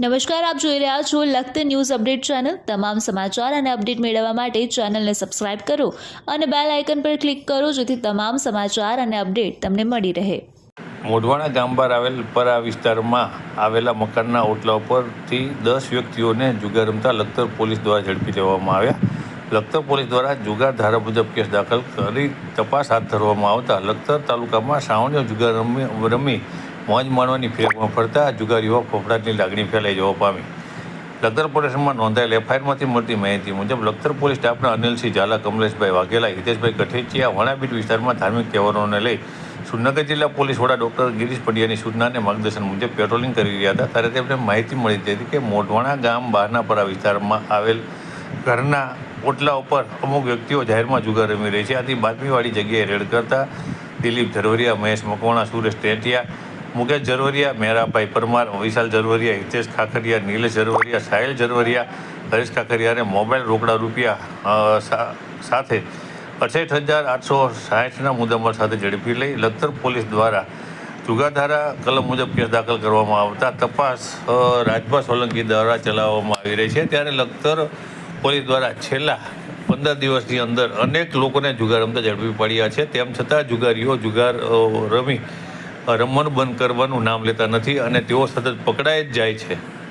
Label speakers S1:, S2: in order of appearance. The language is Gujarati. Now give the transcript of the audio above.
S1: નમસ્કાર, આપ જોઈ રહ્યા છો લખત ન્યૂઝ અપડેટ ચેનલ. તમામ સમાચાર અને અપડેટ મેળવવા માટે ચેનલને સબસ્ક્રાઇબ કરો અને બેલ આઇકન પર ક્લિક કરો જેથી તમામ સમાચાર અને અપડેટ તમને મળી રહે.
S2: મોઢવાણા ગામ પર આવેલ પરા વિસ્તારમાં આવેલા મકાનના ઓટલા ઉપરથી દસ વ્યક્તિઓને જુગાર રમતા લખતર પોલીસ દ્વારા ઝડપી લેવામાં આવ્યા. લખતર પોલીસ દ્વારા જુગાર ધારા મુજબ કેસ દાખલ કરી તપાસ હાથ ધરવામાં આવતા લખતર તાલુકામાં સાવણીઓ જુગાર રમી રમી મોજ માણવાની ફિરકમાં ફરતા જુગારીઓ ફફડાટની લાગણી ફેલાઈ જવા પામી. લખતર પોલીસમાં નોંધાયેલ એફઆઈઆરમાંથી મળતી માહિતી મુજબ લખતર પોલીસ સ્ટાફના અનિલસિંહ ઝાલા, કમલેશભાઈ વાઘેલા, હિતેશભાઈ કઠેચિયા, વણાબીટ વિસ્તારમાં ધાર્મિક તહેવારોને લઈ સુરનગર જિલ્લા પોલીસ વડા ડોક્ટર ગિરીશ પંડ્યાની સૂચના અને માર્ગદર્શન મુજબ પેટ્રોલિંગ કરી રહ્યા હતા. ત્યારે તેમને માહિતી મળી હતી કે મોઢવાણા ગામ બહારના પરા વિસ્તારમાં આવેલ ઘરના ઓટલા ઉપર અમુક વ્યક્તિઓ જાહેરમાં જુગાર રમી રહી છે. આથી બાતમીવાળી જગ્યાએ રેડ કરતા દિલીપ ઝરવરિયા મહેશ મકવાણા, સુરેશ ટેટિયા મુકેશ ઝરવરિયા, મેરાભાઈ પરમાર, વિશાલ ઝરવરિયા, હિતેશ ખાખરિયા, નીલેશ ઝરવરિયા, સાહેલ ઝરવરિયા, હરેશ ખાખરિયાને મોબાઈલ રોકડા રૂપિયા સાથે અડસઠ હજાર આઠસો સાહીઠના મુદ્દામાલ સાથે ઝડપી લઈ લખતર પોલીસ દ્વારા જુગાધારા કલમ મુજબ કેસ દાખલ કરવામાં આવતા તપાસ રાજભા સોલંકી દ્વારા ચલાવવામાં આવી રહી છે. ત્યારે લખતર પોલીસ દ્વારા છેલ્લા પંદર દિવસની અંદર અનેક લોકોને જુગાર રમતા ઝડપી પડ્યા છે. તેમ છતાં જુગારીઓ જુગાર રમી રમવાનું બંધ કરવાનું નામ લેતા નથી અને તેઓ સતત પકડાઈ જ જાય છે.